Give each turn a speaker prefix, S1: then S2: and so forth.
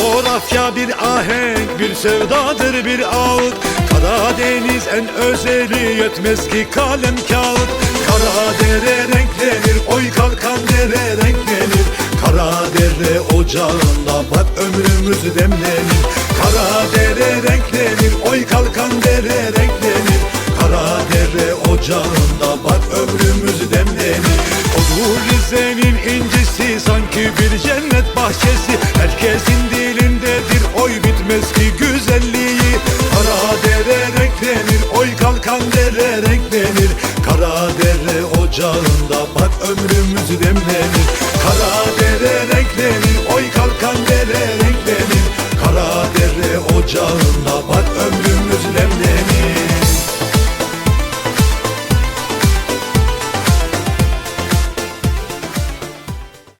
S1: Kara bir ahenk bir sevdadır bir ağıt. Karadeniz en özeli yetmez ki kalem kağıt. Kara dere renklenir oy kalkan dere renklenir. Kara dere ocağında bak ömrümüz demlenir. Kara dere renklenir oy kalkan dere renklenir. Kara dere ocağında bak ömrümüz demlenir. Odur Rize'nin incisi sanki bir cennet bahçesi güzelliği. Kara dere renklenir oy kalkan dere renklenir Kara dere ocağında bak ömrümüz demlenir. Kara dere renklenir oy kalkan dere renklenir Kara dere ocağında bak